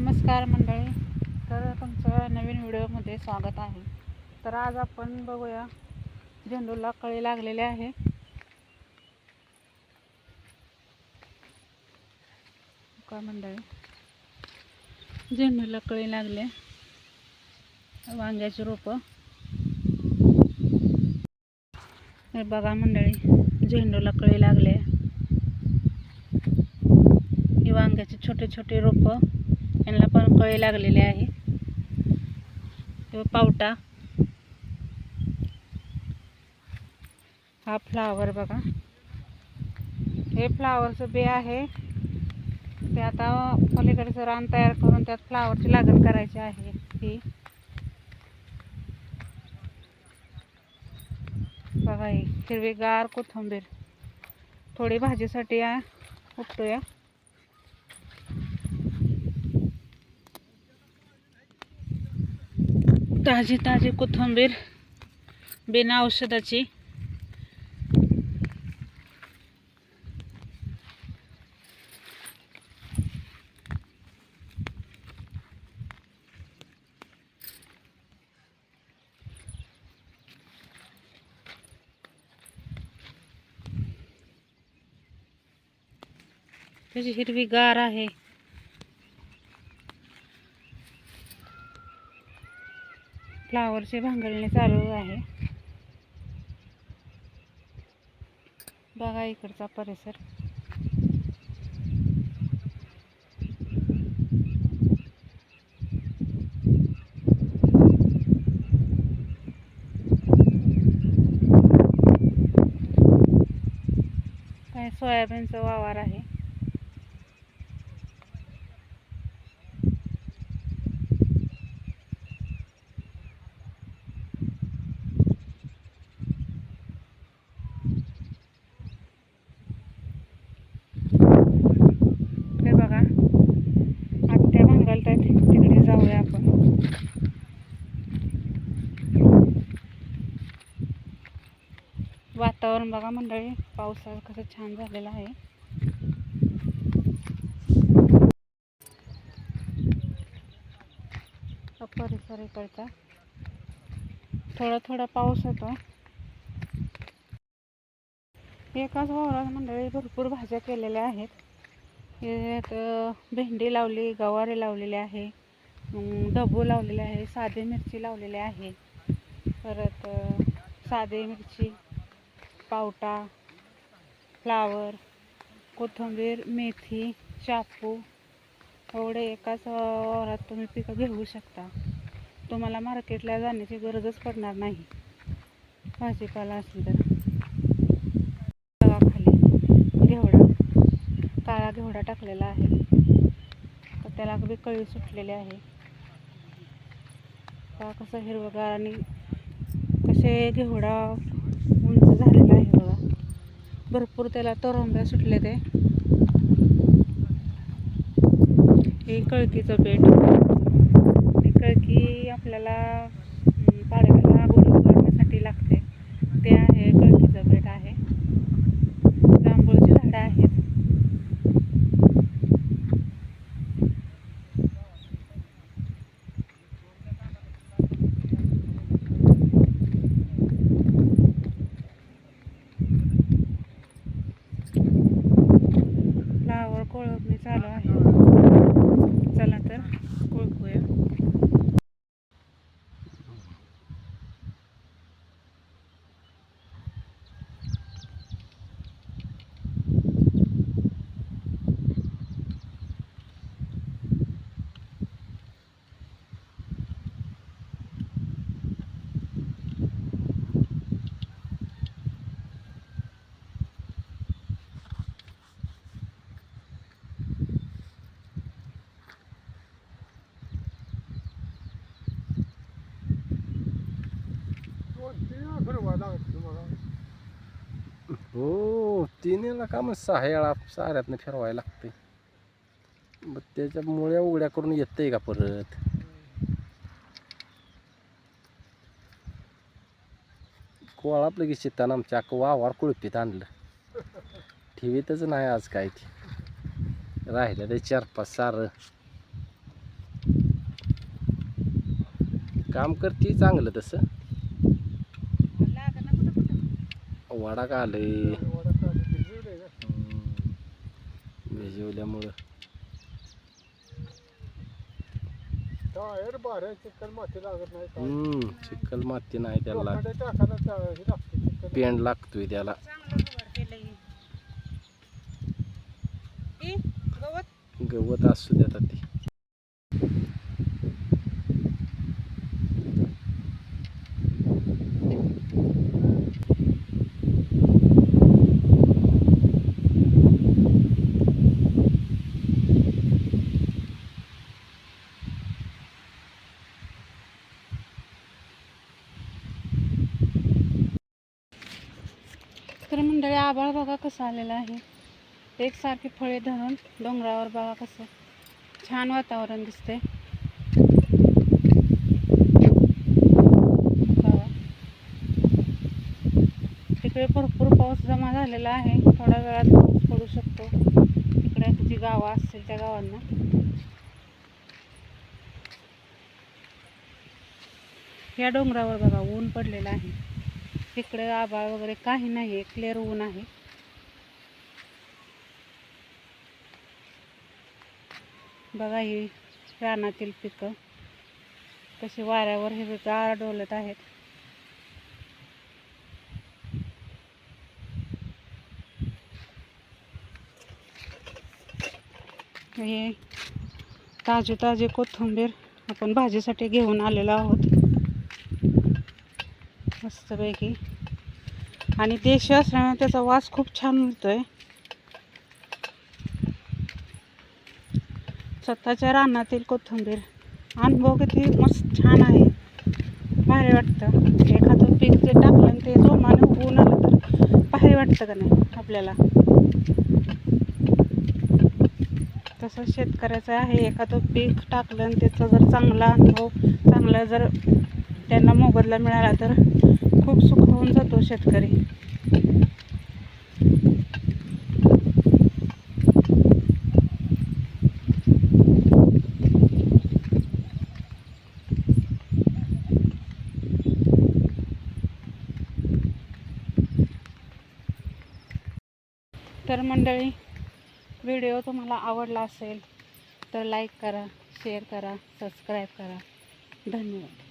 नमस्कार मंडळी. तर तुमचं नवीन व्हिडिओमध्ये स्वागत आहे. तर आज आपण बघूया झेंडूला कळी लागलेले आहे. का मंडळी. झेंडूला कळी लागले. वांग्याची रोपं. बघा मंडळी झेंडूला कळी लागले. ही वांग्याचे छोटे छोटे रोपं. यांना पण कळे लागलेले आहे. हे पावटा. हा फ्लावर बघा. हे फ्लावरचं बी आहे. ते आता पलीकडचं रान तयार करून त्यात फ्लावरची लागण करायची आहे ही बघा हिरवीगार कोथिंबीर. थोडी भाजीसाठी आ- उपटूया. ताजी ताजी कोथिंबीर बिना औषधाची. त्याची हिरवी गार आहे. फ्लावरचे भांगलणे चालू आहे. बघा इकडचा परिसर. काय सोयाबीनचा वावर आहे हे बघा आत्या भांगलतायत तिकडे जाऊया आपण वातावरण बघा मंडळी पावसाळा कसं छान झालेलं आहे. परिसर इकडचा. थोडा थोडा पाऊस होतो. एकाच वावरात मंडळी भरपूर भाज्या केलेल्या आहेत. भेंडी लावली गवारी लावलेली आहे डबू लावलेले आहे साधी मिरची लावलेली आहे. परत साधे साधी मिरची पावटा फ्लावर कोथिंबीर मेथी चापू एवढे एकाच वावरात तुम्ही पिकं घेऊ शकता. तुम्हाला मार्केटला जाण्याची गरजच पडणार नाही. भाजीपाला असेल तर. खाली घेवडा काळा घेवडा टाकलेला आहे. तर त्याला बी कळी सुटलेली आहे. का कसं हिरवगार आणि कसे घेवडा उंच झालेला भरपूर त्याला तरंब्या सुटले ते हे कळकीचं बेट ही कळकी आपल्याला अं, पाडव्याला गुढी उभारण्यासाठी लागते ते आहे कळकीचं बेट आहे जांभूळची झाडं आहेत फ्लावर कोळपणी चालू आहे चला तर कोळपूया हो तिनेला का मग सहा वेळा साऱ्यातनं फिरवायला लागते मग त्याच्या मुळ्या उघड्या करून येतंय का परत? कोळापलं की शेतानं आमच्या वावर कुळपीत आणलं. ठेवीतच नाही आज काय ते. राहिलं ते चार पाच सारं. काम करते चांगलं तसं. वाडा का आलंय? भिजवल्यामुळं. हम्म चिखल माती नाही त्याला. पेंड लागतोय त्याला. गवत गवत? असू द्या आता ते तर मंडळी आभाळ बघा कसं आलेलं आहे. एकसारखी फळे धरून डोंगरावर बघा कसं छान वातावरण दिसते तिकडे भरपूर पाऊस जमा झालेला आहे. थोड्या वेळात पाऊस पडू शकतो. तिकडे जी गावं असतील त्या गावांना. या डोंगरावर बघा ऊन पडलेलं आहे. तिकडे आभाळ वगैरे काही नाही आहे क्लिअर ऊन आहे. बघा ही रानातील पिकं कशी वाऱ्यावर हे गार डोलत आहेत. हे ताजे ताजे कोथिंबीर आपण भाजीसाठी घेऊन आलेलो आहोत. मस्तपैकी. आणि देशी असल्यामुळे त्याचा वास खूप छान मिळतोय. स्वतःच्या रानातील कोथिंबीर. अनुभव किती मस्त छान आहे. भारी वाटतं. एखादं पीक जे टाकलं आणि ते जोमाने उगवून आलं तर भारी वाटतं का नाही आपल्याला? तसं शेतकऱ्याचं आहे. एखादं पीक टाकलं आणि त्याचा जर चांगला अनुभव चांगला जर त्यांना मोबदला मिळाला तर खूप सुख होऊन जातो शेतकरी. तर मंडळी व्हिडिओ तुम्हाला आवडला असेल तर लाईक करा शेअर करा सबस्क्राईब करा. धन्यवाद.